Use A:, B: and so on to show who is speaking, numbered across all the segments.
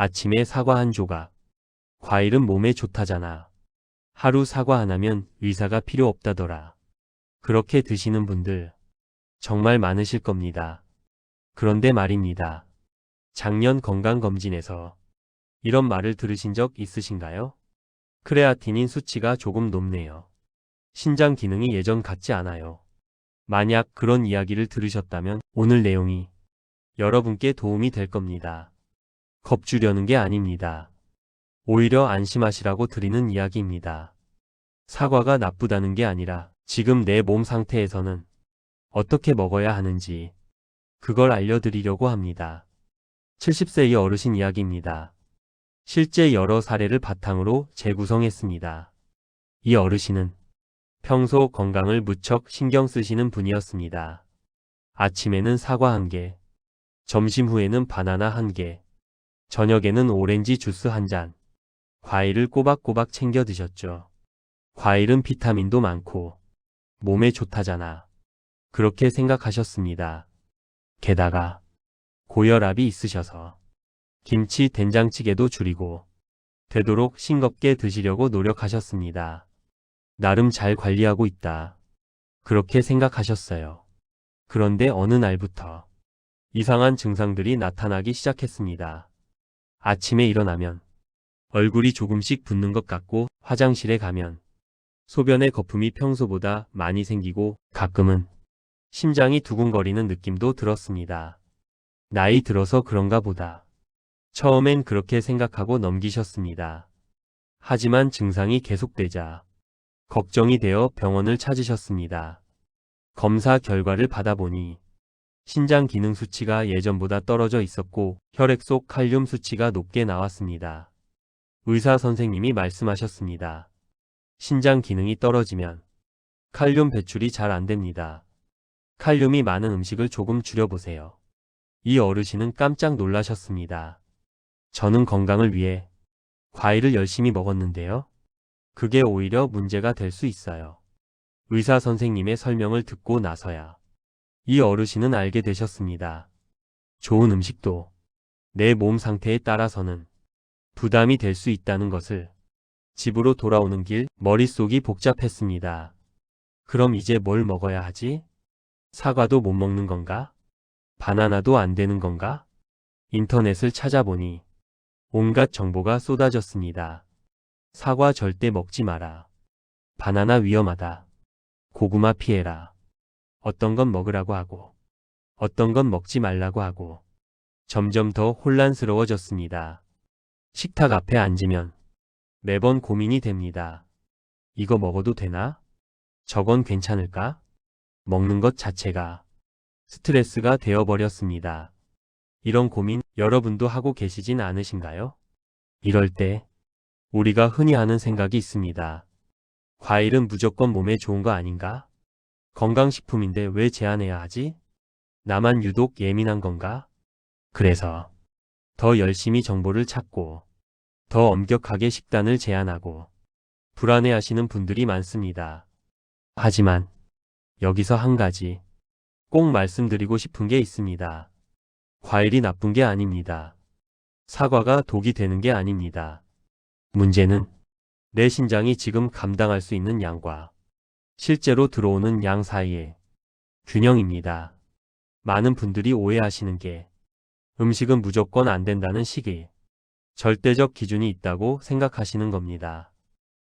A: 아침에 사과 한 조각. 과일은 몸에 좋다잖아. 하루 사과 하나면 의사가 필요 없다더라. 그렇게 드시는 분들 정말 많으실 겁니다. 그런데 말입니다. 작년 건강검진에서 이런 말을 들으신 적 있으신가요? 크레아티닌 수치가 조금 높네요. 신장 기능이 예전 같지 않아요. 만약 그런 이야기를 들으셨다면 오늘 내용이 여러분께 도움이 될 겁니다. 겁주려는 게 아닙니다. 오히려 안심하시라고 드리는 이야기입니다. 사과가 나쁘다는 게 아니라 지금 내 몸 상태에서는 어떻게 먹어야 하는지 그걸 알려드리려고 합니다. 70세의 어르신 이야기입니다. 실제 여러 사례를 바탕으로 재구성했습니다. 이 어르신은 평소 건강을 무척 신경 쓰시는 분이었습니다. 아침에는 사과 한 개, 점심 후에는 바나나 한 개, 저녁에는 오렌지 주스 한 잔, 과일을 꼬박꼬박 챙겨 드셨죠. 과일은 비타민도 많고 몸에 좋다잖아. 그렇게 생각하셨습니다. 게다가 고혈압이 있으셔서 김치 된장찌개도 줄이고 되도록 싱겁게 드시려고 노력하셨습니다. 나름 잘 관리하고 있다. 그렇게 생각하셨어요. 그런데 어느 날부터 이상한 증상들이 나타나기 시작했습니다. 아침에 일어나면 얼굴이 조금씩 붓는 것 같고 화장실에 가면 소변의 거품이 평소보다 많이 생기고 가끔은 심장이 두근거리는 느낌도 들었습니다. 나이 들어서 그런가 보다. 처음엔 그렇게 생각하고 넘기셨습니다. 하지만 증상이 계속되자 걱정이 되어 병원을 찾으셨습니다. 검사 결과를 받아보니 신장 기능 수치가 예전보다 떨어져 있었고 혈액 속 칼륨 수치가 높게 나왔습니다. 의사 선생님이 말씀하셨습니다. 신장 기능이 떨어지면 칼륨 배출이 잘 안 됩니다. 칼륨이 많은 음식을 조금 줄여보세요. 이 어르신은 깜짝 놀라셨습니다. 저는 건강을 위해 과일을 열심히 먹었는데요. 그게 오히려 문제가 될 수 있어요. 의사 선생님의 설명을 듣고 나서야 이 어르신은 알게 되셨습니다. 좋은 음식도 내 몸 상태에 따라서는 부담이 될 수 있다는 것을 집으로 돌아오는 길 머릿속이 복잡했습니다. 그럼 이제 뭘 먹어야 하지? 사과도 못 먹는 건가? 바나나도 안 되는 건가? 인터넷을 찾아보니 온갖 정보가 쏟아졌습니다. 사과 절대 먹지 마라. 바나나 위험하다. 고구마 피해라. 어떤 건 먹으라고 하고, 어떤 건 먹지 말라고 하고, 점점 더 혼란스러워졌습니다. 식탁 앞에 앉으면 매번 고민이 됩니다. 이거 먹어도 되나? 저건 괜찮을까? 먹는 것 자체가 스트레스가 되어버렸습니다. 이런 고민 여러분도 하고 계시진 않으신가요? 이럴 때 우리가 흔히 하는 생각이 있습니다. 과일은 무조건 몸에 좋은 거 아닌가? 건강식품인데 왜 제한해야 하지? 나만 유독 예민한 건가? 그래서 더 열심히 정보를 찾고 더 엄격하게 식단을 제한하고 불안해하시는 분들이 많습니다. 하지만 여기서 한 가지 꼭 말씀드리고 싶은 게 있습니다. 과일이 나쁜 게 아닙니다. 사과가 독이 되는 게 아닙니다. 문제는 내 신장이 지금 감당할 수 있는 양과 실제로 들어오는 양 사이의 균형입니다. 많은 분들이 오해하시는 게 음식은 무조건 안 된다는 시기, 절대적 기준이 있다고 생각하시는 겁니다.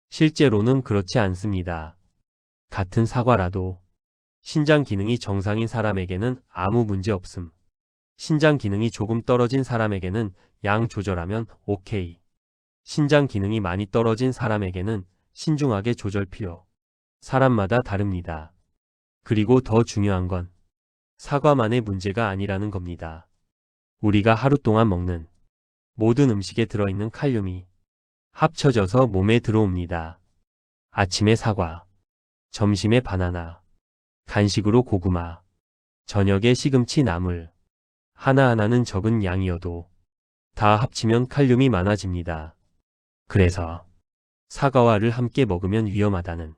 A: 실제로는 그렇지 않습니다. 같은 사과라도 신장 기능이 정상인 사람에게는 아무 문제 없음. 신장 기능이 조금 떨어진 사람에게는 양 조절하면 오케이. 신장 기능이 많이 떨어진 사람에게는 신중하게 조절 필요. 사람마다 다릅니다. 그리고 더 중요한 건 사과만의 문제가 아니라는 겁니다. 우리가 하루 동안 먹는 모든 음식에 들어있는 칼륨이 합쳐져서 몸에 들어옵니다. 아침에 사과, 점심에 바나나, 간식으로 고구마, 저녁에 시금치 나물, 하나하나는 적은 양이어도 다 합치면 칼륨이 많아집니다. 그래서 사과와를 함께 먹으면 위험하다는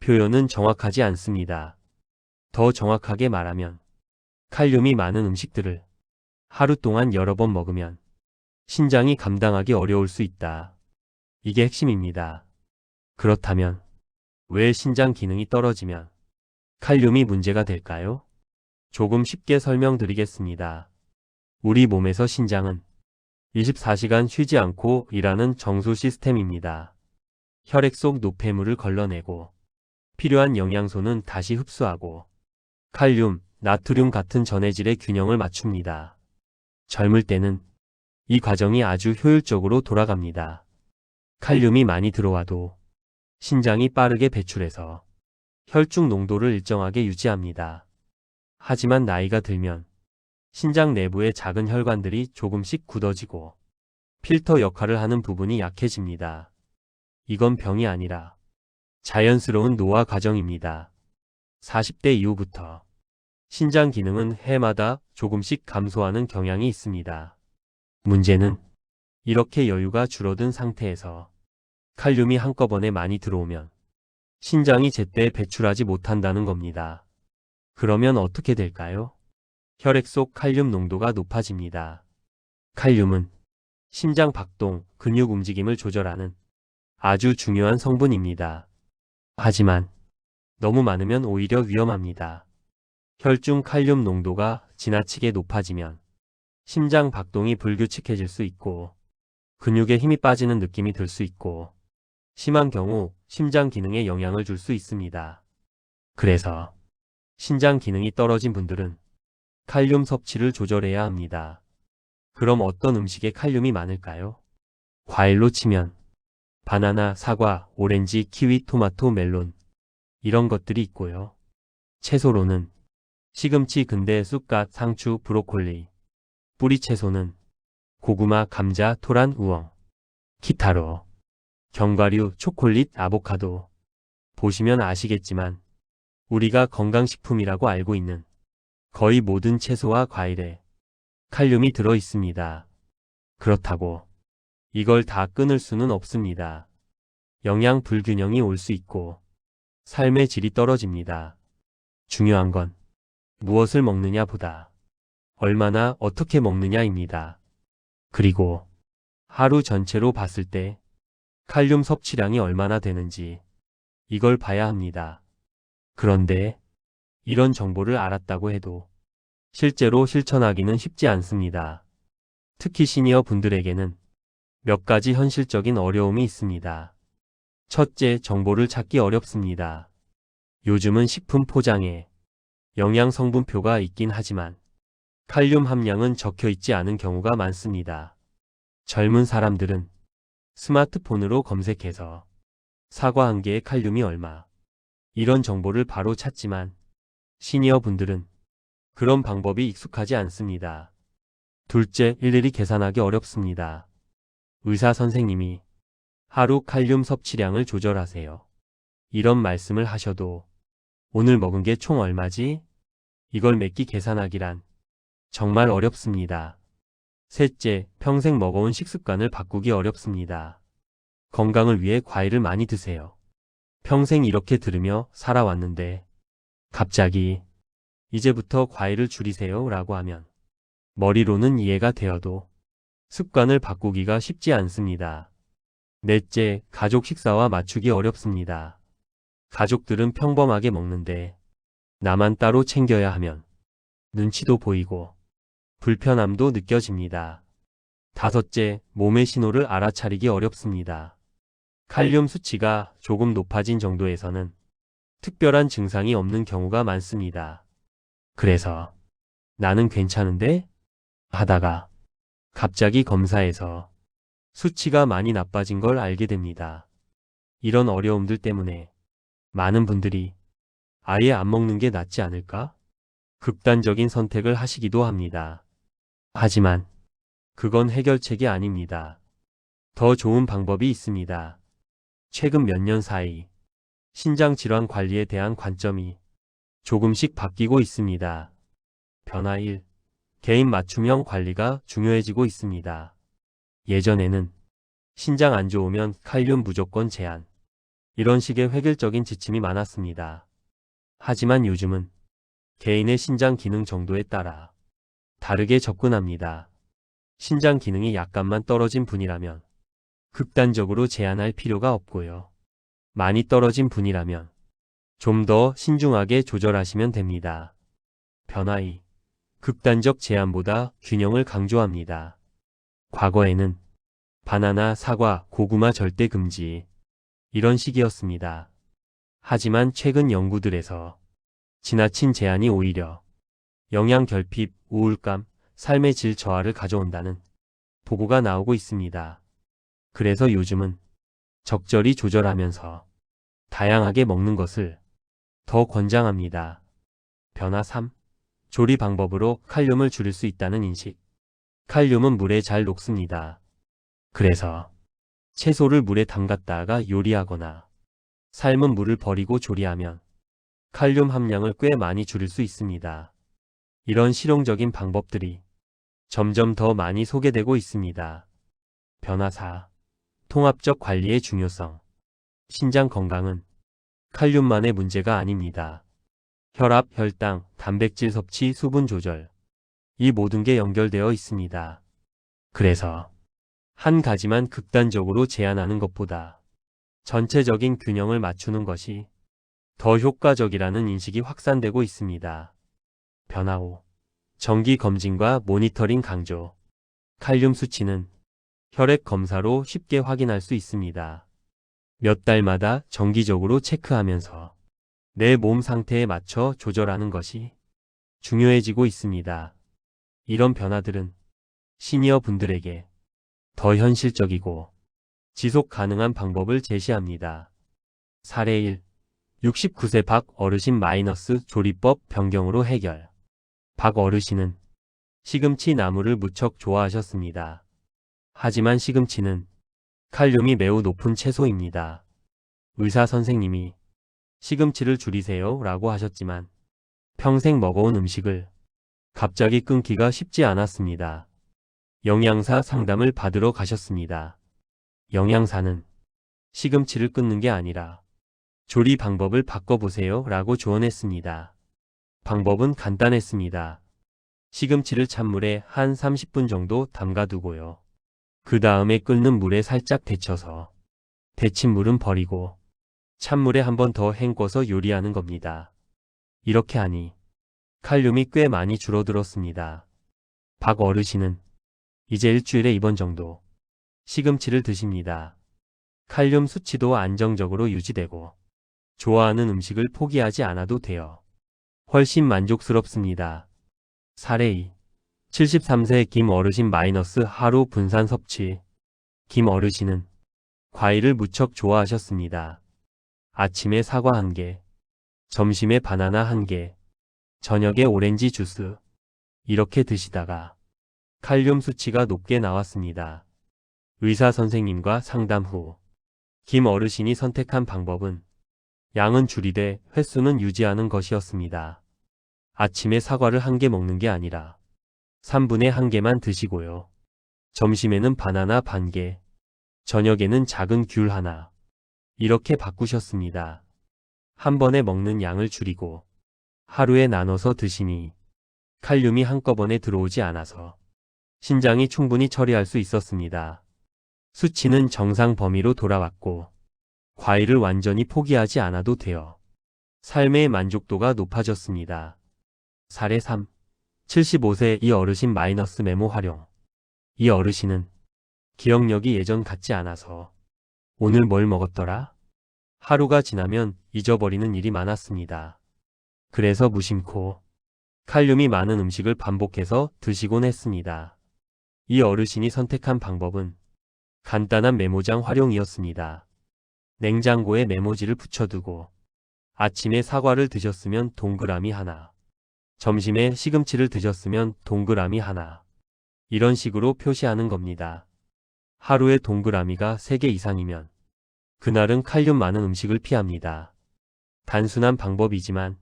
A: 표현은 정확하지 않습니다. 더 정확하게 말하면 칼륨이 많은 음식들을 하루 동안 여러 번 먹으면 신장이 감당하기 어려울 수 있다. 이게 핵심입니다. 그렇다면 왜 신장 기능이 떨어지면 칼륨이 문제가 될까요? 조금 쉽게 설명드리겠습니다. 우리 몸에서 신장은 24시간 쉬지 않고 일하는 정수 시스템입니다. 혈액 속 노폐물을 걸러내고 필요한 영양소는 다시 흡수하고 칼륨, 나트륨 같은 전해질의 균형을 맞춥니다. 젊을 때는 이 과정이 아주 효율적으로 돌아갑니다. 칼륨이 많이 들어와도 신장이 빠르게 배출해서 혈중 농도를 일정하게 유지합니다. 하지만 나이가 들면 신장 내부의 작은 혈관들이 조금씩 굳어지고 필터 역할을 하는 부분이 약해집니다. 이건 병이 아니라 자연스러운 노화 과정입니다. 40대 이후부터 신장 기능은 해마다 조금씩 감소하는 경향이 있습니다. 문제는 이렇게 여유가 줄어든 상태에서 칼륨이 한꺼번에 많이 들어오면 신장이 제때 배출하지 못한다는 겁니다. 그러면 어떻게 될까요? 혈액 속 칼륨 농도가 높아집니다. 칼륨은 심장 박동, 근육 움직임을 조절하는 아주 중요한 성분입니다. 하지만 너무 많으면 오히려 위험합니다. 혈중 칼륨 농도가 지나치게 높아지면 심장 박동이 불규칙해질 수 있고 근육에 힘이 빠지는 느낌이 들 수 있고 심한 경우 심장 기능에 영향을 줄 수 있습니다. 그래서 신장 기능이 떨어진 분들은 칼륨 섭취를 조절해야 합니다. 그럼 어떤 음식에 칼륨이 많을까요? 과일로 치면 바나나, 사과, 오렌지, 키위, 토마토, 멜론 이런 것들이 있고요. 채소로는 시금치, 근대, 쑥갓, 상추, 브로콜리 뿌리 채소는 고구마, 감자, 토란, 우엉 기타로 견과류, 초콜릿, 아보카도 보시면 아시겠지만 우리가 건강식품이라고 알고 있는 거의 모든 채소와 과일에 칼륨이 들어 있습니다. 그렇다고 이걸 다 끊을 수는 없습니다. 영양 불균형이 올 수 있고 삶의 질이 떨어집니다. 중요한 건 무엇을 먹느냐 보다 얼마나 어떻게 먹느냐입니다. 그리고 하루 전체로 봤을 때 칼륨 섭취량이 얼마나 되는지 이걸 봐야 합니다. 그런데 이런 정보를 알았다고 해도 실제로 실천하기는 쉽지 않습니다. 특히 시니어 분들에게는 몇 가지 현실적인 어려움이 있습니다. 첫째, 정보를 찾기 어렵습니다. 요즘은 식품 포장에 영양 성분표가 있긴 하지만 칼륨 함량은 적혀 있지 않은 경우가 많습니다. 젊은 사람들은 스마트폰으로 검색해서 사과 한 개의 칼륨이 얼마 이런 정보를 바로 찾지만 시니어 분들은 그런 방법이 익숙하지 않습니다. 둘째, 일일이 계산하기 어렵습니다. 의사 선생님이 하루 칼륨 섭취량을 조절하세요. 이런 말씀을 하셔도 오늘 먹은 게 총 얼마지? 이걸 몇 끼 계산하기란 정말 어렵습니다. 셋째, 평생 먹어온 식습관을 바꾸기 어렵습니다. 건강을 위해 과일을 많이 드세요. 평생 이렇게 들으며 살아왔는데 갑자기 이제부터 과일을 줄이세요 라고 하면 머리로는 이해가 되어도 습관을 바꾸기가 쉽지 않습니다. 넷째, 가족 식사와 맞추기 어렵습니다. 가족들은 평범하게 먹는데 나만 따로 챙겨야 하면 눈치도 보이고 불편함도 느껴집니다. 다섯째, 몸의 신호를 알아차리기 어렵습니다. 칼륨 수치가 조금 높아진 정도에서는 특별한 증상이 없는 경우가 많습니다. 그래서 나는 괜찮은데? 하다가 갑자기 검사에서 수치가 많이 나빠진 걸 알게 됩니다. 이런 어려움들 때문에 많은 분들이 아예 안 먹는 게 낫지 않을까? 극단적인 선택을 하시기도 합니다. 하지만 그건 해결책이 아닙니다. 더 좋은 방법이 있습니다. 최근 몇 년 사이 신장 질환 관리에 대한 관점이 조금씩 바뀌고 있습니다. 변화 1. 개인 맞춤형 관리가 중요해지고 있습니다. 예전에는 신장 안 좋으면 칼륨 무조건 제한. 이런 식의 획일적인 지침이 많았습니다. 하지만 요즘은 개인의 신장 기능 정도에 따라 다르게 접근합니다. 신장 기능이 약간만 떨어진 분이라면 극단적으로 제한할 필요가 없고요. 많이 떨어진 분이라면 좀 더 신중하게 조절하시면 됩니다. 변화 2. 극단적 제한보다 균형을 강조합니다. 과거에는 바나나, 사과, 고구마 절대 금지 이런 식이었습니다. 하지만 최근 연구들에서 지나친 제한이 오히려 영양 결핍, 우울감, 삶의 질 저하를 가져온다는 보고가 나오고 있습니다. 그래서 요즘은 적절히 조절하면서 다양하게 먹는 것을 더 권장합니다. 변화 3. 조리 방법으로 칼륨을 줄일 수 있다는 인식. 칼륨은 물에 잘 녹습니다. 그래서 채소를 물에 담갔다가 요리하거나 삶은 물을 버리고 조리하면 칼륨 함량을 꽤 많이 줄일 수 있습니다. 이런 실용적인 방법들이 점점 더 많이 소개되고 있습니다. 변화 4. 통합적 관리의 중요성. 신장 건강은 칼륨만의 문제가 아닙니다. 혈압, 혈당, 단백질 섭취, 수분 조절. 이 모든 게 연결되어 있습니다. 그래서 한 가지만 극단적으로 제한하는 것보다 전체적인 균형을 맞추는 것이 더 효과적이라는 인식이 확산되고 있습니다. 변화 5. 정기 검진과 모니터링 강조. 칼륨 수치는 혈액 검사로 쉽게 확인할 수 있습니다. 몇 달마다 정기적으로 체크하면서 내 몸 상태에 맞춰 조절하는 것이 중요해지고 있습니다. 이런 변화들은 시니어 분들에게 더 현실적이고 지속 가능한 방법을 제시합니다. 사례 1. 69세 박 어르신 마이너스 조리법 변경으로 해결. 박 어르신은 시금치 나물을 무척 좋아하셨습니다. 하지만 시금치는 칼륨이 매우 높은 채소입니다. 의사 선생님이 시금치를 줄이세요 라고 하셨지만 평생 먹어온 음식을 갑자기 끊기가 쉽지 않았습니다. 영양사 상담을 받으러 가셨습니다. 영양사는 시금치를 끊는 게 아니라 조리 방법을 바꿔보세요 라고 조언했습니다. 방법은 간단했습니다. 시금치를 찬물에 한 30분 정도 담가두고요. 그 다음에 끓는 물에 살짝 데쳐서 데친 물은 버리고 찬물에 한 번 더 헹궈서 요리하는 겁니다. 이렇게 하니 칼륨이 꽤 많이 줄어들었습니다. 박 어르신은 이제 일주일에 2번 정도 시금치를 드십니다. 칼륨 수치도 안정적으로 유지되고 좋아하는 음식을 포기하지 않아도 돼요. 훨씬 만족스럽습니다. 사례 2. 73세 김 어르신 마이너스 하루 분산 섭취. 김 어르신은 과일을 무척 좋아하셨습니다. 아침에 사과 한 개, 점심에 바나나 한 개, 저녁에 오렌지 주스. 이렇게 드시다가 칼륨 수치가 높게 나왔습니다. 의사 선생님과 상담 후 김 어르신이 선택한 방법은 양은 줄이되 횟수는 유지하는 것이었습니다. 아침에 사과를 한 개 먹는 게 아니라 3분의 1개만 드시고요. 점심에는 바나나 반 개, 저녁에는 작은 귤 하나. 이렇게 바꾸셨습니다. 한 번에 먹는 양을 줄이고 하루에 나눠서 드시니 칼륨이 한꺼번에 들어오지 않아서 신장이 충분히 처리할 수 있었습니다. 수치는 정상 범위로 돌아왔고 과일을 완전히 포기하지 않아도 돼요. 삶의 만족도가 높아졌습니다. 사례 3. 75세 이 어르신 마이너스 메모 활용. 이 어르신은 기억력이 예전 같지 않아서 오늘 뭘 먹었더라? 하루가 지나면 잊어버리는 일이 많았습니다. 그래서 무심코 칼륨이 많은 음식을 반복해서 드시곤 했습니다. 이 어르신이 선택한 방법은 간단한 메모장 활용이었습니다. 냉장고에 메모지를 붙여두고 아침에 사과를 드셨으면 동그라미 하나, 점심에 시금치를 드셨으면 동그라미 하나. 이런 식으로 표시하는 겁니다. 하루에 동그라미가 3개 이상이면 그날은 칼륨 많은 음식을 피합니다. 단순한 방법이지만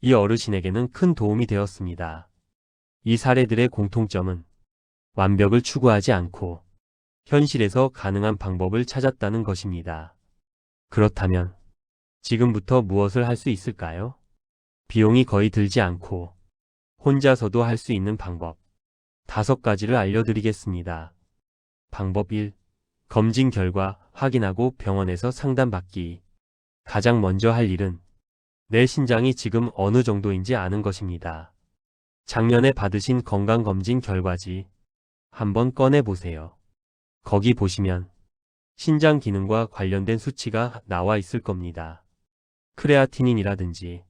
A: 이 어르신에게는 큰 도움이 되었습니다. 이 사례들의 공통점은 완벽을 추구하지 않고 현실에서 가능한 방법을 찾았다는 것입니다. 그렇다면 지금부터 무엇을 할 수 있을까요? 비용이 거의 들지 않고 혼자서도 할 수 있는 방법. 다섯 가지를 알려드리겠습니다. 방법 1. 검진 결과 확인하고 병원에서 상담받기. 가장 먼저 할 일은 내 신장이 지금 어느 정도인지 아는 것입니다. 작년에 받으신 건강검진 결과지 한번 꺼내보세요. 거기 보시면 신장 기능과 관련된 수치가 나와 있을 겁니다. 크레아티닌이라든지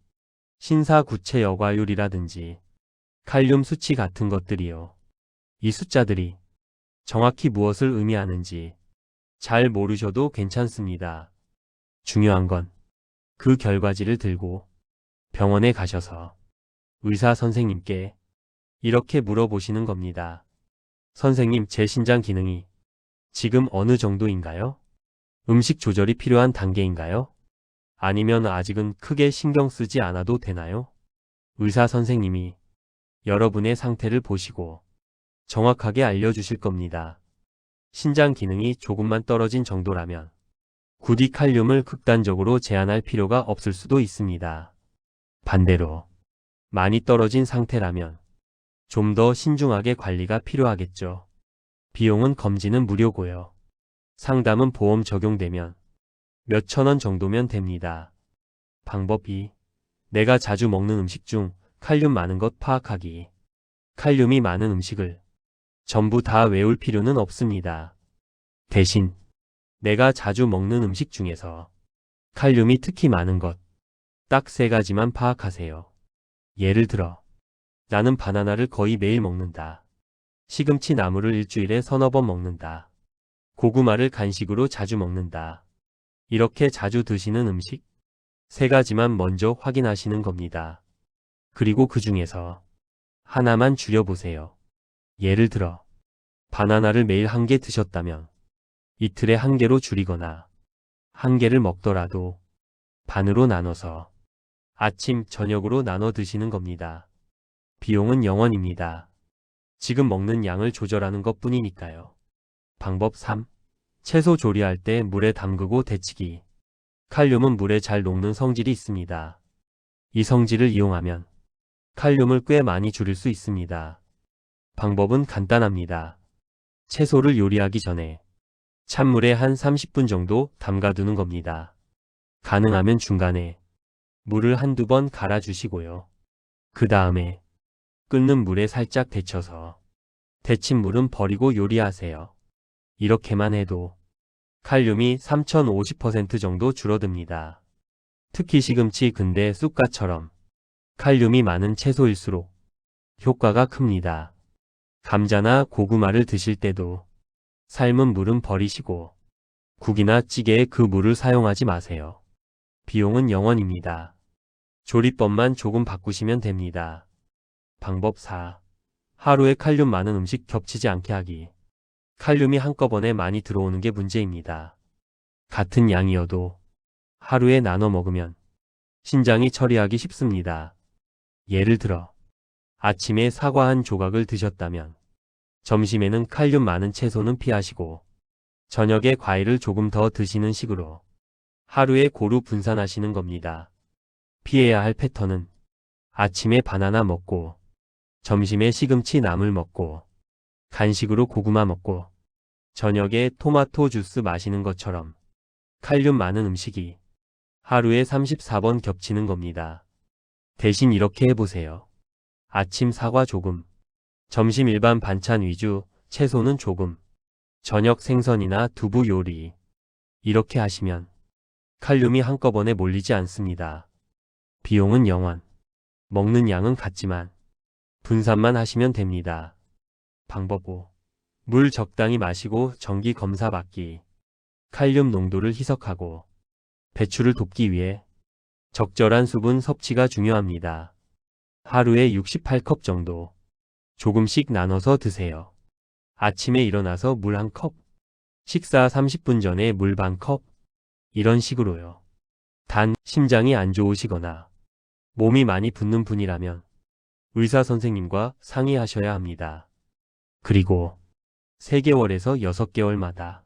A: 신사구체 여과율이라든지 칼륨 수치 같은 것들이요. 이 숫자들이 정확히 무엇을 의미하는지 잘 모르셔도 괜찮습니다. 중요한 건 그 결과지를 들고 병원에 가셔서 의사 선생님께 이렇게 물어보시는 겁니다. 선생님, 제 신장 기능이 지금 어느 정도인가요? 음식 조절이 필요한 단계인가요? 아니면 아직은 크게 신경 쓰지 않아도 되나요? 의사 선생님이 여러분의 상태를 보시고 정확하게 알려주실 겁니다. 신장 기능이 조금만 떨어진 정도라면 굳이 칼륨을 극단적으로 제한할 필요가 없을 수도 있습니다. 반대로 많이 떨어진 상태라면 좀 더 신중하게 관리가 필요하겠죠. 비용은 검진은 무료고요. 상담은 보험 적용되면 몇천 원 정도면 됩니다. 방법 2. 내가 자주 먹는 음식 중 칼륨 많은 것 파악하기. 칼륨이 많은 음식을 전부 다 외울 필요는 없습니다. 대신 내가 자주 먹는 음식 중에서 칼륨이 특히 많은 것, 딱 세 가지만 파악하세요. 예를 들어, 나는 바나나를 거의 매일 먹는다. 시금치 나물을 일주일에 서너 번 먹는다. 고구마를 간식으로 자주 먹는다. 이렇게 자주 드시는 음식? 세 가지만 먼저 확인하시는 겁니다. 그리고 그 중에서 하나만 줄여보세요. 예를 들어, 바나나를 매일 한 개 드셨다면 이틀에 한 개로 줄이거나 한 개를 먹더라도 반으로 나눠서 아침, 저녁으로 나눠 드시는 겁니다. 비용은 0원입니다. 지금 먹는 양을 조절하는 것 뿐이니까요. 방법 3. 채소 조리할 때 물에 담그고 데치기. 칼륨은 물에 잘 녹는 성질이 있습니다. 이 성질을 이용하면 칼륨을 꽤 많이 줄일 수 있습니다. 방법은 간단합니다. 채소를 요리하기 전에 찬물에 한 30분 정도 담가두는 겁니다. 가능하면 중간에 물을 한두 번 갈아주시고요. 그 다음에 끓는 물에 살짝 데쳐서 데친 물은 버리고 요리하세요. 이렇게만 해도 칼륨이 3050% 정도 줄어듭니다. 특히 시금치 근대 쑥갓처럼 칼륨이 많은 채소일수록 효과가 큽니다. 감자나 고구마를 드실 때도 삶은 물은 버리시고 국이나 찌개에 그 물을 사용하지 마세요. 비용은 0원입니다. 조리법만 조금 바꾸시면 됩니다. 방법 4. 하루에 칼륨 많은 음식 겹치지 않게 하기. 칼륨이 한꺼번에 많이 들어오는 게 문제입니다. 같은 양이어도 하루에 나눠 먹으면 신장이 처리하기 쉽습니다. 예를 들어 아침에 사과 한 조각을 드셨다면 점심에는 칼륨 많은 채소는 피하시고 저녁에 과일을 조금 더 드시는 식으로 하루에 고루 분산하시는 겁니다. 피해야 할 패턴은 아침에 바나나 먹고 점심에 시금치 나물 먹고 간식으로 고구마 먹고 저녁에 토마토 주스 마시는 것처럼 칼륨 많은 음식이 하루에 34번 겹치는 겁니다. 대신 이렇게 해보세요. 아침 사과 조금, 점심 일반 반찬 위주, 채소는 조금, 저녁 생선이나 두부 요리. 이렇게 하시면 칼륨이 한꺼번에 몰리지 않습니다. 비용은 0원. 먹는 양은 같지만 분산만 하시면 됩니다. 방법 5. 물 적당히 마시고 정기 검사 받기. 칼륨 농도를 희석하고 배출을 돕기 위해 적절한 수분 섭취가 중요합니다. 하루에 68컵 정도 조금씩 나눠서 드세요. 아침에 일어나서 물 한 컵, 식사 30분 전에 물 반 컵, 이런 식으로요. 단, 심장이 안 좋으시거나 몸이 많이 붓는 분이라면 의사 선생님과 상의하셔야 합니다. 그리고 3개월에서 6개월마다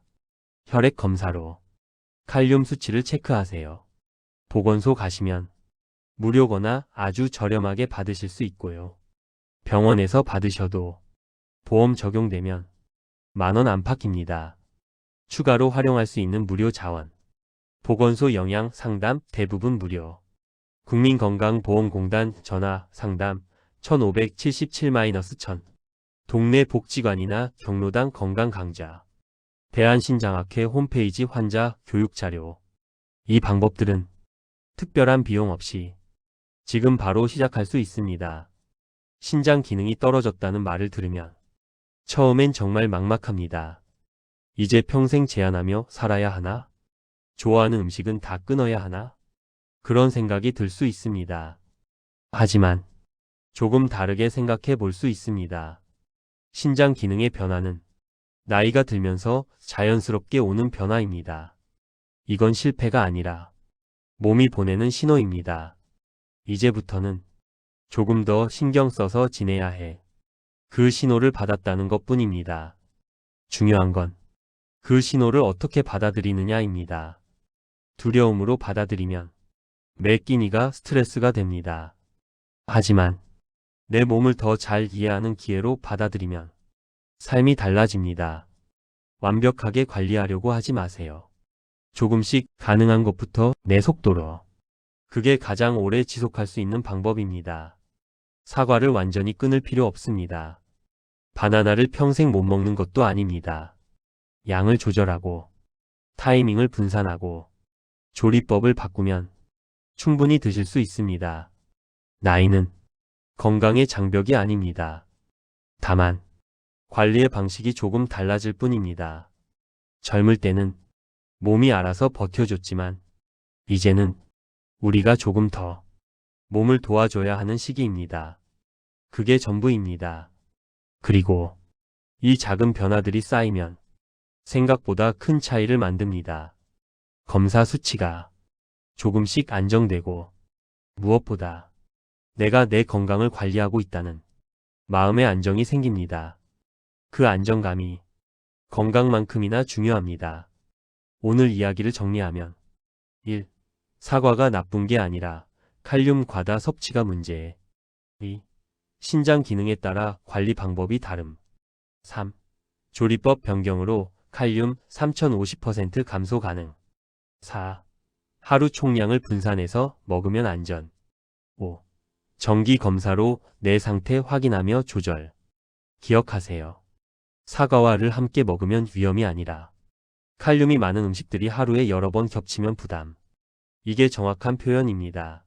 A: 혈액 검사로 칼륨 수치를 체크하세요. 보건소 가시면 무료거나 아주 저렴하게 받으실 수 있고요. 병원에서 받으셔도 보험 적용되면 만원 안팎입니다. 추가로 활용할 수 있는 무료 자원. 보건소 영양 상담 대부분 무료. 국민건강보험공단 전화 상담 1577-1000 동네 복지관이나 경로당 건강 강좌 대한신장학회 홈페이지 환자 교육 자료 이 방법들은 특별한 비용 없이 지금 바로 시작할 수 있습니다. 신장 기능이 떨어졌다는 말을 들으면 처음엔 정말 막막합니다. 이제 평생 제한하며 살아야 하나? 좋아하는 음식은 다 끊어야 하나? 그런 생각이 들 수 있습니다. 하지만 조금 다르게 생각해 볼 수 있습니다. 신장 기능의 변화는 나이가 들면서 자연스럽게 오는 변화입니다. 이건 실패가 아니라 몸이 보내는 신호입니다. 이제부터는 조금 더 신경 써서 지내야 해. 그 신호를 받았다는 것 뿐입니다. 중요한 건 그 신호를 어떻게 받아들이느냐입니다. 두려움으로 받아들이면 매 끼니가 스트레스가 됩니다. 하지만 내 몸을 더 잘 이해하는 기회로 받아들이면 삶이 달라집니다. 완벽하게 관리하려고 하지 마세요. 조금씩 가능한 것부터 내 속도로. 그게 가장 오래 지속할 수 있는 방법입니다. 사과를 완전히 끊을 필요 없습니다. 바나나를 평생 못 먹는 것도 아닙니다. 양을 조절하고 타이밍을 분산하고 조리법을 바꾸면 충분히 드실 수 있습니다. 나이는 건강의 장벽이 아닙니다. 다만 관리의 방식이 조금 달라질 뿐입니다. 젊을 때는 몸이 알아서 버텨줬지만 이제는 우리가 조금 더 몸을 도와줘야 하는 시기입니다. 그게 전부입니다. 그리고 이 작은 변화들이 쌓이면 생각보다 큰 차이를 만듭니다. 검사 수치가 조금씩 안정되고 무엇보다 내가 내 건강을 관리하고 있다는 마음의 안정이 생깁니다. 그 안정감이 건강만큼이나 중요합니다. 오늘 이야기를 정리하면 1. 사과가 나쁜 게 아니라 칼륨 과다 섭취가 문제 2. 신장 기능에 따라 관리 방법이 다름 3. 조리법 변경으로 칼륨 3050% 감소 가능 4. 하루 총량을 분산해서 먹으면 안전 5. 정기 검사로 내 상태 확인하며 조절 기억하세요. 사과와를 함께 먹으면 위험이 아니라 칼륨이 많은 음식들이 하루에 여러 번 겹치면 부담. 이게 정확한 표현입니다.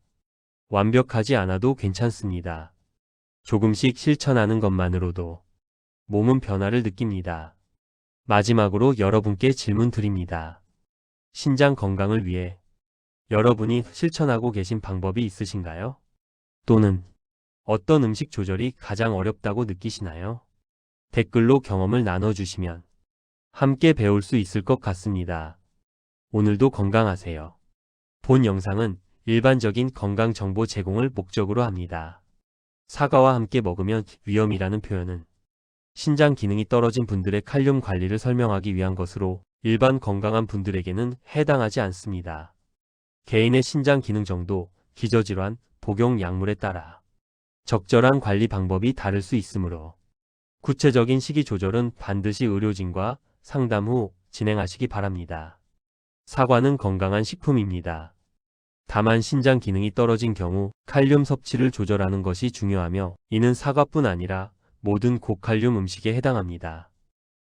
A: 완벽하지 않아도 괜찮습니다. 조금씩 실천하는 것만으로도 몸은 변화를 느낍니다. 마지막으로 여러분께 질문 드립니다. 신장 건강을 위해 여러분이 실천하고 계신 방법이 있으신가요? 또는 어떤 음식 조절이 가장 어렵다고 느끼시나요? 댓글로 경험을 나눠주시면 함께 배울 수 있을 것 같습니다. 오늘도 건강하세요. 본 영상은 일반적인 건강 정보 제공을 목적으로 합니다. 사과와 함께 먹으면 위험이라는 표현은 신장 기능이 떨어진 분들의 칼륨 관리를 설명하기 위한 것으로 일반 건강한 분들에게는 해당하지 않습니다. 개인의 신장 기능 정도, 기저질환, 복용 약물에 따라 적절한 관리 방법이 다를 수 있으므로 구체적인 식이 조절은 반드시 의료진과 상담 후 진행하시기 바랍니다. 사과는 건강한 식품입니다. 다만 신장 기능이 떨어진 경우 칼륨 섭취를 조절하는 것이 중요하며 이는 사과뿐 아니라 모든 고칼륨 음식에 해당합니다.